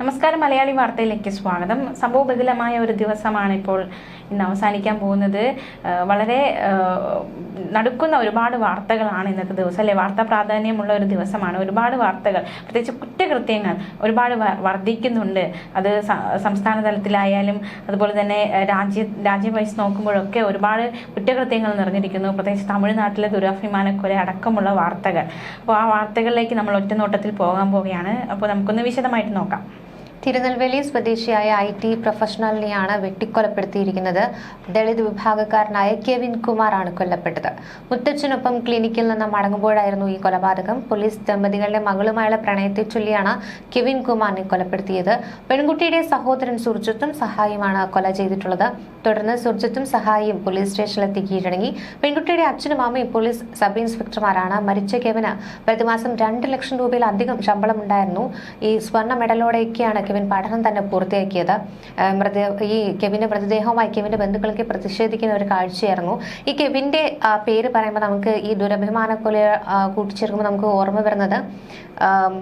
നമസ്കാരം മലയാളി വാർത്തയിലേക്ക് സ്വാഗതം. സംഭവബഹുലമായ ഒരു ദിവസമാണ് ഇപ്പോൾ ഇന്ന് അവസാനിക്കാൻ പോകുന്നത്. വളരെ നടക്കുന്ന ഒരുപാട് വാർത്തകളാണ് ഇന്നത്തെ ദിവസം അല്ലെ? വാർത്താ പ്രാധാന്യമുള്ള ഒരു ദിവസമാണ്. ഒരുപാട് വാർത്തകൾ പ്രത്യേകിച്ച് കുറ്റകൃത്യങ്ങൾ ഒരുപാട് വർദ്ധിക്കുന്നുണ്ട്. അത് സംസ്ഥാന തലത്തിലായാലും അതുപോലെ തന്നെ രാജ്യ രാജ്യം വൈസ് നോക്കുമ്പോഴൊക്കെ ഒരുപാട് കുറ്റകൃത്യങ്ങൾ നിറഞ്ഞിരിക്കുന്നു. പ്രത്യേകിച്ച് തമിഴ്നാട്ടിലെ ദുരഭിമാനക്കൊല അടക്കമുള്ള വാർത്തകൾ. അപ്പോൾ ആ വാർത്തകളിലേക്ക് നമ്മൾ ഒറ്റനോട്ടത്തിൽ പോകാൻ പോവുകയാണ്. അപ്പോൾ നമുക്കൊന്ന് വിശദമായിട്ട് നോക്കാം. തിരുനെൽവേലി സ്വദേശിയായ ഐ ടി പ്രൊഫഷണലിനെയാണ് വെട്ടിക്കൊലപ്പെടുത്തിയിരിക്കുന്നത്. ദളിത് വിഭാഗക്കാരനായ കെവിൻ കുമാർ ആണ് കൊല്ലപ്പെട്ടത്. മുത്തച്ഛനൊപ്പം ക്ലിനിക്കിൽ നിന്ന് മടങ്ങുമ്പോഴായിരുന്നു ഈ കൊലപാതകം. പോലീസ് ദമ്പതികളുടെ മകളുമായുള്ള പ്രണയത്തെ ചൊല്ലിയാണ് കെവിൻ കുമാറിനെ കൊലപ്പെടുത്തിയത്. പെൺകുട്ടിയുടെ സഹോദരൻ സുർജിത്തും സഹായിയുമാണ് കൊല ചെയ്തിട്ടുള്ളത്. തുടർന്ന് സുർജിത്തും സഹായിയും പോലീസ് സ്റ്റേഷനിലെത്തി കീഴടങ്ങി. പെൺകുട്ടിയുടെ അച്ഛനും അമ്മയും പോലീസ് സബ് ഇൻസ്പെക്ടർമാരാണ്. മരിച്ച കെവിന് പ്രതിമാസം രണ്ട് ലക്ഷം രൂപയിലധികം ശമ്പളമുണ്ടായിരുന്നു. ഈ സ്വർണ മെഡലോടെയൊക്കെയാണ് കെവിൻ പഠനം തന്നെ പൂർത്തിയാക്കിയത്. ഈ കെവിന്റെ മൃതദേഹവുമായി കെവിന്റെ ബന്ധുക്കളൊക്കെ പ്രതിഷേധിക്കുന്ന ഒരു കാഴ്ചയായിരുന്നു. ഈ കെവിന്റെ പേര് പറയുമ്പോൾ നമുക്ക് ഈ ദുരഭിമാന കൊല കൂട്ടിച്ചേർക്കുമ്പോൾ നമുക്ക് ഓർമ്മ വരുന്നത്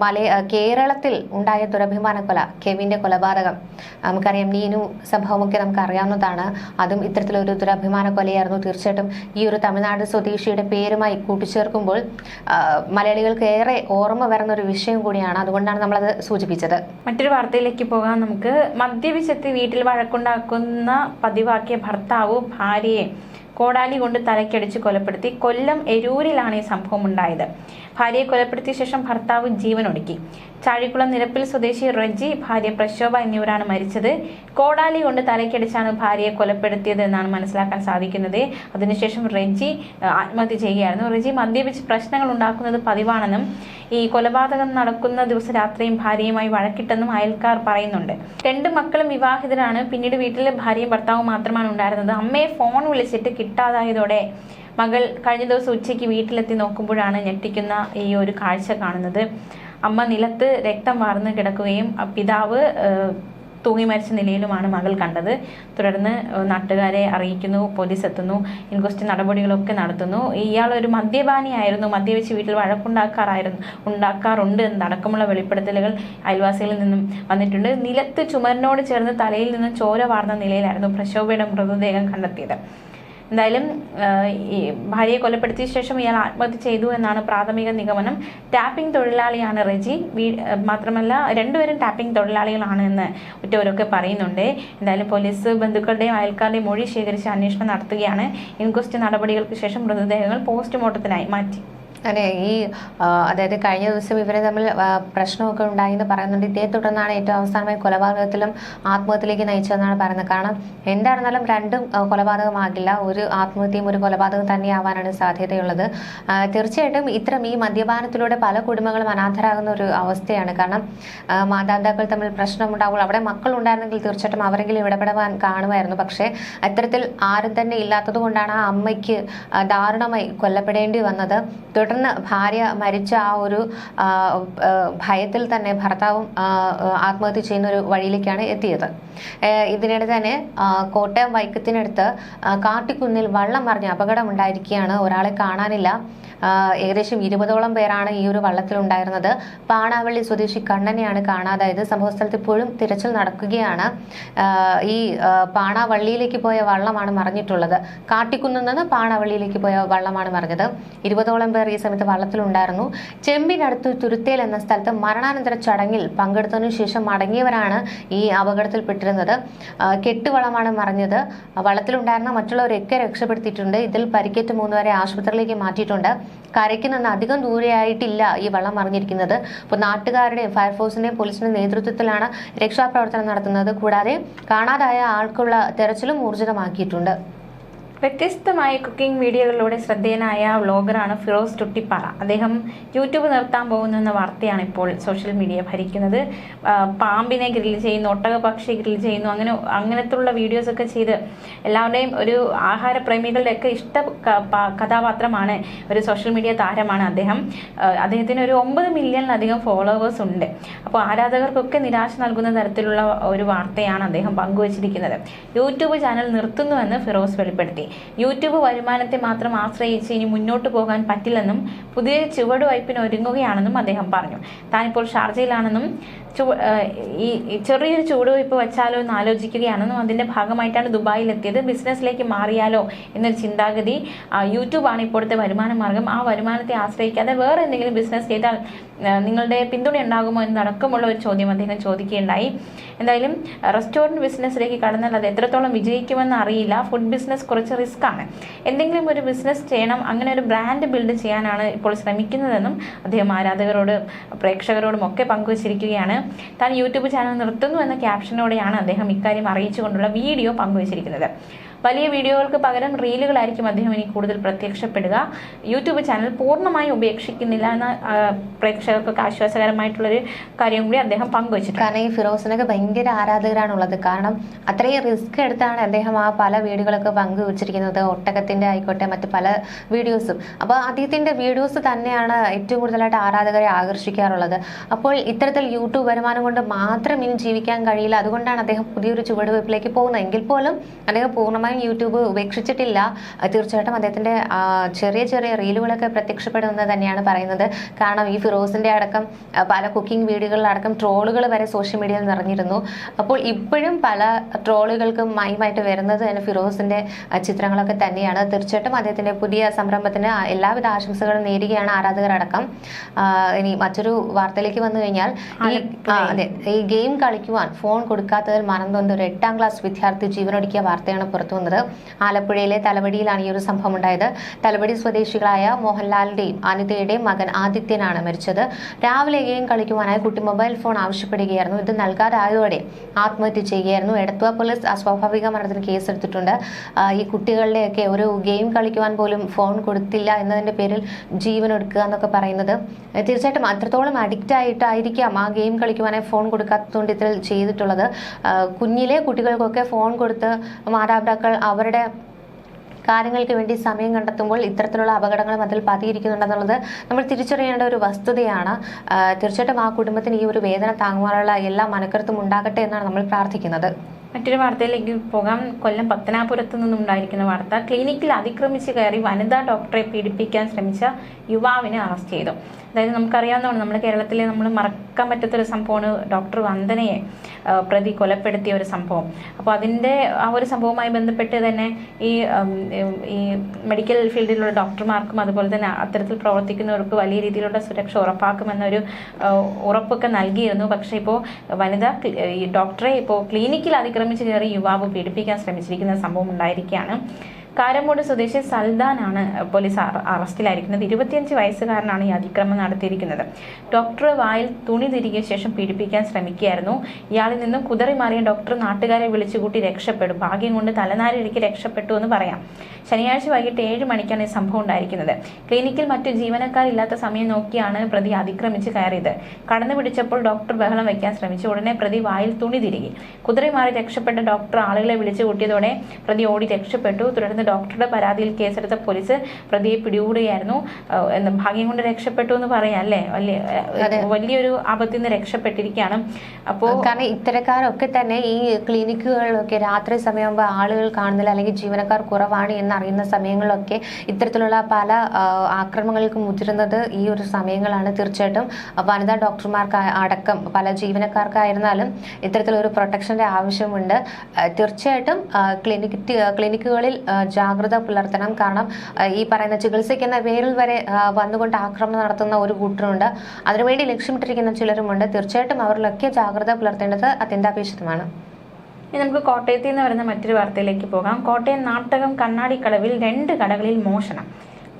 മലയ കേരളത്തിൽ ഉണ്ടായ ദുരഭിമാന കൊല കെവിന്റെ കൊലപാതകം. നമുക്കറിയാം നീനു സംഭവമൊക്കെ നമുക്ക് അറിയാവുന്നതാണ് അതും ഇത്തരത്തിലൊരു ദുരഭിമാന കൊലയായിരുന്നു. തീർച്ചയായിട്ടും ഈ ഒരു തമിഴ്നാട് സ്വദേശിയുടെ പേരുമായി കൂട്ടിച്ചേർക്കുമ്പോൾ മലയാളികൾക്ക് ഏറെ ഓർമ്മ വരുന്ന ഒരു വിഷയം കൂടിയാണ്. അതുകൊണ്ടാണ് നമ്മളത് സൂചിപ്പിച്ചത്. മറ്റൊരു വാർത്തയിലേക്ക് പോകാം. നമുക്ക് മദ്യപിച്ചെത്തി വീട്ടിൽ വഴക്കുണ്ടാക്കുന്ന പതിവാക്കിയ ഭർത്താവ് ഭാര്യയെ കോടാലി കൊണ്ട് തലക്കടിച്ച് കൊലപ്പെടുത്തി. കൊല്ലം എരൂരിലാണ് ഈ സംഭവം ഉണ്ടായത്. ഭാര്യയെ കൊലപ്പെടുത്തിയ ശേഷം ഭർത്താവ് ജീവനൊടുക്കി. ചാഴിക്കുളം നിരപ്പിൽ സ്വദേശി റജി ഭാര്യ പ്രശോഭ എന്നിവരാണ് മരിച്ചത്. കോടാലി കൊണ്ട് തലയ്ക്കടിച്ചാണ് ഭാര്യയെ കൊലപ്പെടുത്തിയത് എന്നാണ് മനസ്സിലാക്കാൻ സാധിക്കുന്നത്. അതിനുശേഷം റെജി ആത്മഹത്യ ചെയ്യുകയായിരുന്നു. റെജി മദ്യപിച്ച് പ്രശ്നങ്ങൾ ഉണ്ടാക്കുന്നത് പതിവാണെന്നും ഈ കൊലപാതകം നടക്കുന്ന ദിവസം രാത്രിയും ഭാര്യയുമായി വഴക്കിട്ടെന്നും അയൽക്കാർ പറയുന്നുണ്ട്. രണ്ട് മക്കളും വിവാഹിതരാണ്. പിന്നീട് വീട്ടിലെ ഭാര്യയും ഭർത്താവും മാത്രമാണ് ഉണ്ടായിരുന്നത്. അമ്മയെ ഫോൺ വിളിച്ചിട്ട് കിട്ടാതായതോടെ മകൾ കഴിഞ്ഞ ദിവസം ഉച്ചയ്ക്ക് വീട്ടിലെത്തി നോക്കുമ്പോഴാണ് ഞെട്ടിക്കുന്ന ഈ ഒരു കാഴ്ച കാണുന്നത്. അമ്മ നിലത്ത് രക്തം വാർന്ന് കിടക്കുകയും പിതാവ് തൂങ്ങി മരിച്ച നിലയിലുമാണ് മകൾ കണ്ടത്. തുടർന്ന് നാട്ടുകാരെ അറിയിക്കുന്നു പോലീസ് എത്തുന്നു ഇൻക്വസ്റ്റ് നടപടികളൊക്കെ നടത്തുന്നു. ഇയാൾ ഒരു മദ്യപാനിയായിരുന്നു മദ്യവെച്ച് വീട്ടിൽ വഴക്കുണ്ടാക്കാറായിരുന്നു ഉണ്ടാക്കാറുണ്ട് എന്നടക്കമുള്ള വെളിപ്പെടുത്തലുകൾ അയൽവാസികളിൽ നിന്നും വന്നിട്ടുണ്ട്. നിലത്ത് ചുമരിനോട് ചേർന്ന് തലയിൽ നിന്നും ചോര വാർന്ന നിലയിലായിരുന്നു പ്രശോഭയുടെ മൃതദേഹം കണ്ടെത്തിയത്. എന്തായാലും ഈ ഭാര്യയെ കൊലപ്പെടുത്തിയ ശേഷം ഇയാൾ ആത്മഹത്യ ചെയ്തു എന്നാണ് പ്രാഥമിക നിഗമനം. ടാപ്പിംഗ് തൊഴിലാളിയാണ് റെജി. മാത്രമല്ല രണ്ടുപേരും ടാപ്പിംഗ് തൊഴിലാളികളാണ് എന്ന് ഉറ്റവരൊക്കെ പറയുന്നുണ്ട്. എന്തായാലും പോലീസ് ബന്ധുക്കളുടെയും അയൽക്കാരുടെയും മൊഴി ശേഖരിച്ച് അന്വേഷണം നടത്തുകയാണ്. ഇൻക്വസ്റ്റ് നടപടികൾക്ക് ശേഷം മൃതദേഹങ്ങൾ പോസ്റ്റ്മോർട്ടത്തിനായി മാറ്റി. അതെ ഈ അതായത് കഴിഞ്ഞ ദിവസം ഇവരെ തമ്മിൽ പ്രശ്നമൊക്കെ ഉണ്ടായി പറയുന്നുണ്ട്. ഇതേ തുടർന്നാണ് ഏറ്റവും അവസാനമായി കൊലപാതകത്തിലും ആത്മഹത്യയിലേക്ക് നയിച്ചതെന്നാണ് പറയുന്നത്. കാരണം എന്തായിരുന്നാലും രണ്ടും കൊലപാതകമാകില്ല. ഒരു ആത്മഹത്യയും ഒരു കൊലപാതകം തന്നെയാവാനാണ് സാധ്യതയുള്ളത്. തീർച്ചയായിട്ടും ഇത്തരം ഈ മദ്യപാനത്തിലൂടെ പല കുടുംബങ്ങളും അനാഥരാകുന്ന ഒരു അവസ്ഥയാണ്. കാരണം മാതാപിതാക്കൾ തമ്മിൽ പ്രശ്നമുണ്ടാകുമ്പോൾ അവിടെ മക്കൾ ഉണ്ടായിരുന്നെങ്കിൽ തീർച്ചയായിട്ടും അവരെങ്കിലും ഇടപെടാൻ കാണുമായിരുന്നു. പക്ഷേ അത്തരത്തിൽ ആരും തന്നെ ഇല്ലാത്തത് കൊണ്ടാണ് ആ അമ്മയ്ക്ക് ദാരുണമായി കൊല്ലപ്പെടേണ്ടി വന്നത്. തുടർന്ന് ഭാര്യ മരിച്ച ആ ഒരു ഭയത്തിൽ തന്നെ ഭർത്താവും ആത്മഹത്യ ചെയ്യുന്ന ഒരു വഴിയിലേക്കാണ് എത്തിയത്. ഇതിനിടെ തന്നെ കോട്ടയം വൈക്കത്തിനടുത്ത് കാട്ടിക്കുന്നിൽ വള്ളം മറിഞ്ഞ അപകടം ഉണ്ടായിരിക്കുകയാണ് ഒരാളെ കാണാനില്ല. ഏകദേശം ഇരുപതോളം പേരാണ് ഈ ഒരു വള്ളത്തിലുണ്ടായിരുന്നത്. പാണാവള്ളി സ്വദേശി കണ്ണനെയാണ് കാണാതായത്. സംഭവസ്ഥലത്ത് ഇപ്പോഴും തിരച്ചിൽ നടക്കുകയാണ്. ഈ പാണാവള്ളിയിലേക്ക് പോയ വള്ളമാണ് മറിഞ്ഞിട്ടുള്ളത്. കാട്ടിക്കുന്നിൽ നിന്ന് പാണാവള്ളിയിലേക്ക് പോയ വള്ളമാണ് മറിഞ്ഞത്. ഇരുപതോളം പേർ സമയത്ത് വള്ളത്തിലുണ്ടായിരുന്നു. ചെമ്പിനടുത്ത് തുരുത്തേൽ എന്ന സ്ഥലത്ത് മരണാനന്തര ചടങ്ങിൽ പങ്കെടുത്തതിനു ശേഷം മടങ്ങിയവരാണ് ഈ അപകടത്തിൽപ്പെട്ടിരുന്നത്. കെട്ടുവളമാണ് മറിഞ്ഞത്. വള്ളത്തിലുണ്ടായിരുന്ന മറ്റുള്ളവരൊക്കെ രക്ഷപ്പെടുത്തിയിട്ടുണ്ട്. ഇതിൽ പരിക്കേറ്റ് മൂന്നുവരെ ആശുപത്രിയിലേക്ക് മാറ്റിയിട്ടുണ്ട്. കരയ്ക്ക് നിന്ന് അധികം ദൂരെയായിട്ടില്ല ഈ വള്ളം മറിഞ്ഞിരിക്കുന്നത്. അപ്പോൾ നാട്ടുകാരുടെയും ഫയർഫോഴ്സിന്റെയും പോലീസിന്റെ നേതൃത്വത്തിലാണ് രക്ഷാപ്രവർത്തനം നടത്തുന്നത്. കൂടാതെ കാണാതായ ആൾക്കുള്ള തെരച്ചിലും ഊർജിതമാക്കിയിട്ടുണ്ട് വ്യത്യസ്തമായ കുക്കിംഗ് വീഡിയോകളിലൂടെ ശ്രദ്ധേയനായ വ്ളോഗറാണ് ഫിറോസ് ടുട്ടിപ്പാറ. അദ്ദേഹം യൂട്യൂബ് നിർത്താൻ പോകുന്നെന്ന വാർത്തയാണ് ഇപ്പോൾ സോഷ്യൽ മീഡിയ ഭരിക്കുന്നത്. പാമ്പിനെ ഗ്രിൽ ചെയ്യുന്നു ഒട്ടകപക്ഷി ഗ്രിൽ ചെയ്യുന്നു അങ്ങനെ അങ്ങനത്തുള്ള വീഡിയോസ് ഒക്കെ ചെയ്ത് എല്ലാവരുടെയും ഒരു ആഹാരപ്രേമികളുടെ ഒക്കെ ഇഷ്ട കഥാപാത്രമാണ് ഒരു സോഷ്യൽ മീഡിയ താരമാണ് അദ്ദേഹം. അദ്ദേഹത്തിന് ഒരു ഒമ്പത് മില്യണിലധികം ഫോളോവേഴ്സ് ഉണ്ട്. അപ്പോൾ ആരാധകർക്കൊക്കെ നിരാശ നൽകുന്ന തരത്തിലുള്ള ഒരു വാർത്തയാണ് അദ്ദേഹം പങ്കുവച്ചിരിക്കുന്നത്. യൂട്യൂബ് ചാനൽ നിർത്തുന്നുവെന്ന് ഫിറോസ് വെളിപ്പെടുത്തി. യൂട്യൂബ് വരുമാനത്തെ മാത്രം ആശ്രയിച്ച് ഇനി മുന്നോട്ട് പോകാൻ പറ്റില്ലെന്നും പുതിയ ചുവടുവയ്പ്പിന് ഒരുങ്ങുകയാണെന്നും അദ്ദേഹം പറഞ്ഞു. താനിപ്പോൾ ഷാർജയിലാണെന്നും ഈ ചെറിയൊരു ചൂടുവയ്പ് വെച്ചാലോ എന്ന് ആലോചിക്കുകയാണെന്നും അതിന്റെ ഭാഗമായിട്ടാണ് ദുബായിൽ എത്തിയത് ബിസിനസ്സിലേക്ക് മാറിയാലോ എന്നൊരു ചിന്താഗതി യൂട്യൂബ് യൂട്യൂബാണ് ഇപ്പോഴത്തെ വരുമാന മാർഗം. ആ വരുമാനത്തെ ആശ്രയിക്കാതെ വേറെ എന്തെങ്കിലും ബിസിനസ് ചെയ്താൽ നിങ്ങളുടെ പിന്തുണ ഉണ്ടാകുമോ എന്നടക്കമുള്ള ഒരു ചോദ്യം അദ്ദേഹം ചോദിക്കുകയുണ്ടായി. എന്തായാലും റെസ്റ്റോറന്റ് ബിസിനസ്സിലേക്ക് കടന്നാൽ അത് എത്രത്തോളം വിജയിക്കുമെന്ന് അറിയില്ല. ഫുഡ് ബിസിനസ് കുറച്ച് റിസ്ക് ആണ് എന്തെങ്കിലും ഒരു ബിസിനസ് ചെയ്യണം അങ്ങനെ ഒരു ബ്രാൻഡ് ബിൽഡ് ചെയ്യാനാണ് ഇപ്പോൾ ശ്രമിക്കുന്നതെന്നും അദ്ദേഹം ആരാധകരോട് പ്രേക്ഷകരോടും ഒക്കെ പങ്കുവച്ചിരിക്കുകയാണ്. താൻ യൂട്യൂബ് ചാനൽ നിർത്തുന്നു എന്ന ക്യാപ്ഷനോടെയാണ് അദ്ദേഹം ഇക്കാര്യം അറിയിച്ചുകൊണ്ടുള്ള വീഡിയോ പങ്കുവച്ചിരിക്കുന്നത്. വലിയ വീഡിയോകൾക്ക് പകരം റീലുകളായിരിക്കും അദ്ദേഹം ഇനി കൂടുതൽ പ്രത്യക്ഷപ്പെടുക. യൂട്യൂബ് ചാനൽ പൂർണമായും ഉപേക്ഷിക്കുന്നില്ല എന്ന പ്രേക്ഷകർക്കൊക്കെ ആശ്വാസകരമായിട്ടുള്ളൊരു കാര്യം കൂടി അദ്ദേഹം പങ്കുവച്ചിട്ടുണ്ട്. കാരണം ഈ ഫിറോസിനൊക്കെ ഭയങ്കര ആരാധകരാണുള്ളത്. കാരണം അത്രയും റിസ്ക് എടുത്താണ് അദ്ദേഹം ആ പല വീഡിയോകളൊക്കെ പങ്കുവച്ചിരിക്കുന്നത്. ഒട്ടകത്തിന്റെ ആയിക്കോട്ടെ മറ്റ് പല വീഡിയോസും. അപ്പോൾ അദ്ദേഹത്തിന്റെ വീഡിയോസ് തന്നെയാണ് ഏറ്റവും കൂടുതലായിട്ട് ആരാധകരെ ആകർഷിക്കാറുള്ളത്. അപ്പോൾ ഇത്തരത്തിൽ യൂട്യൂബ് വരുമാനം കൊണ്ട് മാത്രം ഇനി ജീവിക്കാൻ കഴിയില്ല. അതുകൊണ്ടാണ് അദ്ദേഹം പുതിയൊരു ചുവടുവയ്പ്പിലേക്ക് പോകുന്നത്. എങ്കിൽ പോലും അദ്ദേഹം പൂർണമായും യൂട്യൂബ് ഉപേക്ഷിച്ചിട്ടില്ല. തീർച്ചയായിട്ടും അദ്ദേഹത്തിന്റെ ചെറിയ ചെറിയ റീലുകളൊക്കെ പ്രത്യക്ഷപ്പെടുന്നത് തന്നെയാണ് പറയുന്നത്. കാരണം ഈ ഫിറോസിന്റെ അടക്കം പല കുക്കിംഗ് വീഡിയോകളിലടക്കം ട്രോളുകൾ വരെ സോഷ്യൽ മീഡിയയിൽ നിറഞ്ഞിരുന്നു. അപ്പോൾ ഇപ്പോഴും പല ട്രോളുകൾക്കും മയമായിട്ട് വരുന്നത് തന്നെ ഫിറോസിന്റെ ചിത്രങ്ങളൊക്കെ തന്നെയാണ്. തീർച്ചയായിട്ടും അദ്ദേഹത്തിന്റെ പുതിയ സംരംഭത്തിന് എല്ലാവിധ ആശംസകളും നേരുകയാണ് ആരാധകരടക്കം. ഇനി മറ്റൊരു വാർത്തയിലേക്ക് വന്നു കഴിഞ്ഞാൽ ഈ അതെ ഈ ഗെയിം കളിക്കുവാൻ ഫോൺ കൊടുക്കാത്തതിൽ മനം നൊന്ത് ഒരു എട്ടാം ക്ലാസ് വിദ്യാർത്ഥി ജീവനൊടുക്കിയ വാർത്തയാണ് പുറത്തു വന്നത് ആലപ്പുഴയിലെ തലവടിയിലാണ് ഈ ഒരു സംഭവം ഉണ്ടായത് തലവടി സ്വദേശികളായ മോഹൻലാലിന്റെയും അനിതയുടെയും മകൻ ആദിത്യനാണ് മരിച്ചത്. രാവിലെ ഗെയിം കളിക്കുവാനായി കുട്ടി മൊബൈൽ ഫോൺ ആവശ്യപ്പെടുകയായിരുന്നു. ഇത് നൽകാതായതോടെ ആത്മഹത്യ ചെയ്യുകയായിരുന്നു. എടത്വ പോലീസ് അസ്വാഭാവിക മരണത്തിന് കേസെടുത്തിട്ടുണ്ട്. ഈ കുട്ടികളുടെയൊക്കെ ഒരു ഗെയിം കളിക്കുവാൻ പോലും ഫോൺ കൊടുത്തില്ല എന്നതിന്റെ പേരിൽ ജീവൻ എടുക്കുക എന്നൊക്കെ പറയുന്നത്. തീർച്ചയായിട്ടും അത്രത്തോളം അഡിക്റ്റ് ആയിട്ടായിരിക്കാം ആ ഗെയിം കളിക്കുവാനായി ഫോൺ കൊടുക്കാത്തതുകൊണ്ട് ഇതിൽ ചെയ്തിട്ടുള്ളത്. കുഞ്ഞിലെ കുട്ടികൾക്കൊക്കെ ഫോൺ കൊടുത്ത് മാതാപിതാക്കൾ അവരുടെ കാര്യങ്ങൾക്ക് വേണ്ടി സമയം കണ്ടെത്തുമ്പോൾ ഇത്തരത്തിലുള്ള അപകടങ്ങളും അതിൽ പതിയിരിക്കുന്നുണ്ടെന്നുള്ളത് നമ്മൾ തിരിച്ചറിയേണ്ട ഒരു വസ്തുതയാണ്. തീർച്ചയായിട്ടും ആ കുടുംബത്തിന് ഈ ഒരു വേദന താങ്ങുവാനുള്ള എല്ലാ മനക്കരുത്തും ഉണ്ടാകട്ടെ എന്നാണ് നമ്മൾ പ്രാർത്ഥിക്കുന്നത്. മറ്റൊരു വാർത്തയിലേക്ക് പോകാം. കൊല്ലം പത്തനാപുരത്ത് നിന്നുണ്ടായിരിക്കുന്ന വാർത്ത ക്ലിനിക്കിൽ അതിക്രമിച്ച് കയറി വനിതാ ഡോക്ടറെ പീഡിപ്പിക്കാൻ ശ്രമിച്ച യുവാവിനെ അറസ്റ്റ് ചെയ്തു. അതായത് നമുക്കറിയാവുന്നതാണ് നമ്മുടെ കേരളത്തിലെ നമ്മൾ മറക്കാൻ പറ്റാത്തൊരു സംഭവമാണ് ഡോക്ടർ വന്ദനയെ പ്രതി കൊലപ്പെടുത്തിയ ഒരു സംഭവം. അപ്പോൾ അതിന്റെ ആ ഒരു സംഭവവുമായി ബന്ധപ്പെട്ട് തന്നെ ഈ ഈ മെഡിക്കൽ ഫീൽഡിലുള്ള ഡോക്ടർമാർക്കും അതുപോലെ തന്നെ അത്തരത്തിൽ പ്രവർത്തിക്കുന്നവർക്ക് വലിയ രീതിയിലുള്ള സുരക്ഷ ഉറപ്പാക്കുമെന്നൊരു ഉറപ്പൊക്കെ നൽകിയിരുന്നു. പക്ഷേ ഇപ്പോൾ വനിതാ ഈ ഡോക്ടറെ ഇപ്പോൾ ക്ലിനിക്കിൽ അതിക്രമിച്ച് കയറി യുവാവ് പീഡിപ്പിക്കാൻ ശ്രമിച്ചിരിക്കുന്ന സംഭവം ഉണ്ടായിരിക്കുകയാണ്. കാരമൂട് സ്വദേശി സൽദാനാണ് പോലീസ് അറസ്റ്റിലായിരിക്കുന്നത്. ഇരുപത്തിയഞ്ച് വയസ്സുകാരനാണ് ഈ അതിക്രമം നടത്തിയിരിക്കുന്നത്. ഡോക്ടർ വായിൽ തുണി തിരികിയ ശേഷം പീഡിപ്പിക്കാൻ ശ്രമിക്കുകയായിരുന്നു. ഇയാളിൽ നിന്നും കുതറി മാറിയ ഡോക്ടർ നാട്ടുകാരെ വിളിച്ചുകൂട്ടി രക്ഷപ്പെടും. ഭാഗ്യം കൊണ്ട് തലനാരിഴയ്ക്ക് രക്ഷപ്പെട്ടു എന്ന് പറയാം. ശനിയാഴ്ച വൈകിട്ട് ഏഴ് മണിക്കാണ് ഈ സംഭവം ഉണ്ടായിരിക്കുന്നത്. ക്ലിനിക്കിൽ മറ്റു ജീവനക്കാരില്ലാത്ത സമയം നോക്കിയാണ് പ്രതി അതിക്രമിച്ച് കയറിയത്. കടന്നു പിടിച്ചപ്പോൾ ഡോക്ടർ ബഹളം വയ്ക്കാൻ ശ്രമിച്ചു. ഉടനെ പ്രതി വായിൽ തുണി തിരികെ. കുതിരി മാറി രക്ഷപ്പെട്ട ഡോക്ടർ ആളുകളെ വിളിച്ചു കൂട്ടിയതോടെ പ്രതി ഓടി രക്ഷപ്പെട്ടു. തുടർന്ന് ഡോക്ടറുടെ പരാതിയിൽ കേസെടുത്ത പോലീസ് പ്രതിയെ പിടികൂടുകയായിരുന്നു. ഭാഗ്യം കൊണ്ട് രക്ഷപ്പെട്ടു എന്ന് പറയാം അല്ലേ? വലിയൊരു ആപത്തിൽ നിന്ന് രക്ഷപ്പെട്ടിരിക്കുകയാണ്. അപ്പോൾ കാരണം ഇത്തരക്കാരൊക്കെ തന്നെ ഈ ക്ലിനിക്കുകളിലൊക്കെ രാത്രി സമയമാകുമ്പോൾ ആളുകൾ കാണുന്നില്ല അല്ലെങ്കിൽ ജീവനക്കാർ കുറവാണ് എന്നറിയുന്ന സമയങ്ങളിലൊക്കെ ഇത്തരത്തിലുള്ള പല ആക്രമണങ്ങൾക്ക് മുതിരുന്നത് ഈ ഒരു സമയങ്ങളാണ് തീർച്ചയായിട്ടും. വനിതാ ഡോക്ടർമാർക്ക് അടക്കം പല ജീവനക്കാർക്കായിരുന്നാലും ഇത്തരത്തിലൊരു പ്രൊട്ടക്ഷന്റെ ആവശ്യമുണ്ട്. തീർച്ചയായിട്ടും ക്ലിനിക് ക്ലിനിക്കുകളിൽ ജാഗ്രത പുലർത്തണം. കാരണം ഈ പറയുന്ന ചികിത്സിക്കുന്ന പേരിൽ വരെ വന്നുകൊണ്ട് ആക്രമണം നടത്തുന്ന ഒരു കൂട്ടരുണ്ട്. അതിനുവേണ്ടി ലക്ഷ്യമിട്ടിരിക്കുന്ന ചിലരുമുണ്ട്. തീർച്ചയായിട്ടും അവരിലൊക്കെ ജാഗ്രത പുലർത്തേണ്ടത് അത്യന്താപേക്ഷിതമാണ്. ഇനി നമുക്ക് കോട്ടയത്തിൽ നിന്ന് വരുന്ന മറ്റൊരു വാർത്തയിലേക്ക് പോകാം. കോട്ടയം നാട്ടകം കണ്ണാടിക്കടവിൽ രണ്ട് കടകളിൽ മോഷണം.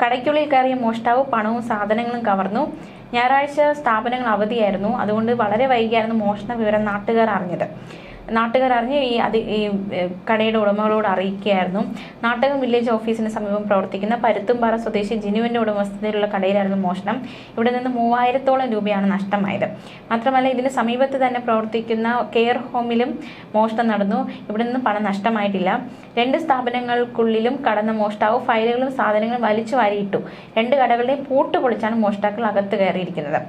കടയ്ക്കുള്ളിൽ കയറിയ മോഷ്ടാവ് പണവും സാധനങ്ങളും കവർന്നു. ഞായറാഴ്ച സ്ഥാപനങ്ങൾ അവധിയായിരുന്നു. അതുകൊണ്ട് വളരെ വൈകിയായിരുന്നു മോഷണ വിവരം നാട്ടുകാർ അറിഞ്ഞത്. നാട്ടുകാർ അറിഞ്ഞ് ഈ അതി ഈ കടയുടെ ഉടമകളോട് അറിയിക്കുകയായിരുന്നു. നാട്ടകം വില്ലേജ് ഓഫീസിന് സമീപം പ്രവർത്തിക്കുന്ന പരുത്തുംപാറ സ്വദേശി ജിനുവിന്റെ ഉടമസ്ഥതയിലുള്ള കടയിലായിരുന്നു മോഷണം. ഇവിടെ നിന്ന് മൂവായിരത്തോളം രൂപയാണ് നഷ്ടമായത്. മാത്രമല്ല ഇതിന് സമീപത്ത് തന്നെ പ്രവർത്തിക്കുന്ന കെയർ ഹോമിലും മോഷണം നടന്നു. ഇവിടെ നിന്ന് പണം നഷ്ടമായിട്ടില്ല. രണ്ട് സ്ഥാപനങ്ങൾക്കുള്ളിലും കടന്ന മോഷ്ടാവ് ഫയലുകളും സാധനങ്ങളും വലിച്ചു വാരിയിട്ടു. രണ്ട് കടകളുടെയും പൂട്ട് പൊളിച്ചാണ് മോഷ്ടാക്കൾ അകത്ത് കയറിയിരിക്കുന്നത്.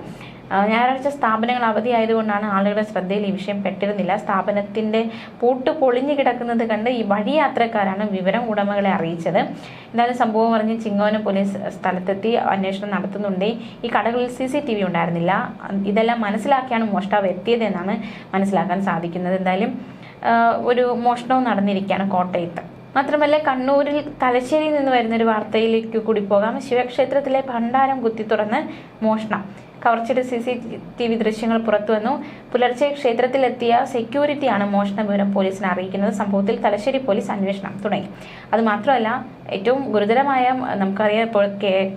ഞായറാഴ്ച സ്ഥാപനങ്ങൾ അവധിയായതുകൊണ്ടാണ് ആളുകളുടെ ശ്രദ്ധയിൽ ഈ വിഷയം പെട്ടിരുന്നില്ല. സ്ഥാപനത്തിന്റെ പൂട്ട് പൊളിഞ്ഞു കിടക്കുന്നത് കണ്ട് ഈ വഴിയാത്രക്കാരാണ് വിവരം ഉടമകളെ അറിയിച്ചത്. എന്തായാലും സംഭവം പറഞ്ഞ് ചിങ്ങോന പോലീസ് സ്ഥലത്തെത്തി അന്വേഷണം നടത്തുന്നുണ്ട്. ഈ കടകളിൽ സി സി ടി വി ഉണ്ടായിരുന്നില്ല. ഇതെല്ലാം മനസ്സിലാക്കിയാണ് മോഷ്ടാവ് എത്തിയതെന്നാണ് മനസ്സിലാക്കാൻ സാധിക്കുന്നത്. എന്തായാലും ഒരു മോഷണവും നടന്നിരിക്കുകയാണ് കോട്ടയത്ത്. മാത്രമല്ല കണ്ണൂരിൽ തലശ്ശേരിയിൽ നിന്ന് വരുന്ന ഒരു വാർത്തയിലേക്ക് കൂടി പോകാം. ശിവക്ഷേത്രത്തിലെ ഭണ്ഡാരം കുത്തി തുറന്ന് മോഷണം. കവർച്ചയുടെ സി സി ടി വി ദൃശ്യങ്ങൾ പുറത്തു വന്നു പുലർച്ചെ ക്ഷേത്രത്തിലെത്തിയ സെക്യൂരിറ്റിയാണ് മോഷണ വിവരം പോലീസിനെ അറിയിക്കുന്നത്. സംഭവത്തിൽ തലശ്ശേരി പോലീസ് അന്വേഷണം തുടങ്ങി. അത് മാത്രമല്ല ഏറ്റവും ഗുരുതരമായ നമുക്കറിയാം ഇപ്പോൾ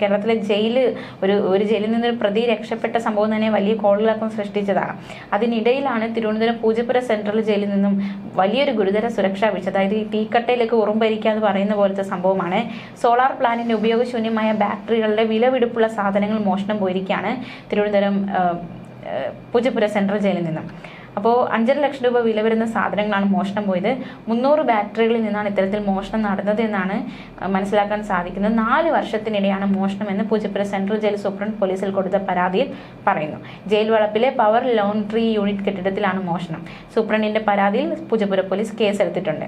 കേരളത്തിലെ ജയിൽ ഒരു ഒരു ജയിലിൽ നിന്നൊരു പ്രതി രക്ഷപ്പെട്ട സംഭവം തന്നെ വലിയ കോളിളക്കം സൃഷ്ടിച്ചതാണ്. അതിനിടയിലാണ് തിരുവനന്തപുരം പൂജപ്പുര സെൻട്രൽ ജയിലിൽ നിന്നും വലിയൊരു ഗുരുതര സുരക്ഷാ വീഴ്ച അതായത് ഈ തീക്കട്ടയിലേക്ക് ഉറുമ്പരിക്കുക എന്ന് പറയുന്ന പോലത്തെ സംഭവമാണ്. സോളാർ പ്ലാന്റിന്റെ ഉപയോഗശൂന്യമായ ബാറ്ററികളുടെ വിലപിടിപ്പുള്ള സാധനങ്ങൾ മോഷണം പോയിരിക്കുകയാണ്. തിരുവനന്തപുരം പൂജപ്പുര സെൻട്രൽ ജയിലിൽ നിന്നും. അപ്പോൾ അഞ്ചര ലക്ഷം രൂപ വില വരുന്ന സാധനങ്ങളാണ് മോഷണം പോയത്. മുന്നൂറ് ബാറ്ററികളിൽ നിന്നാണ് ഇത്തരത്തിൽ മോഷണം നടന്നത് എന്നാണ് മനസ്സിലാക്കാൻ സാധിക്കുന്നത്. നാല് വർഷത്തിനിടെയാണ് മോഷണം എന്ന് പൂജപ്പുര സെൻട്രൽ ജയിൽ സൂപ്രണ്ട് പോലീസിൽ കൊടുത്ത പരാതിയിൽ പറയുന്നു. ജയിൽ വളപ്പിലെ പവർ ലോൺട്രി യൂണിറ്റ് കെട്ടിടത്തിലാണ് മോഷണം. സൂപ്രണ്ടിന്റെ പരാതിയിൽ പൂജപ്പുര പോലീസ് കേസെടുത്തിട്ടുണ്ട്.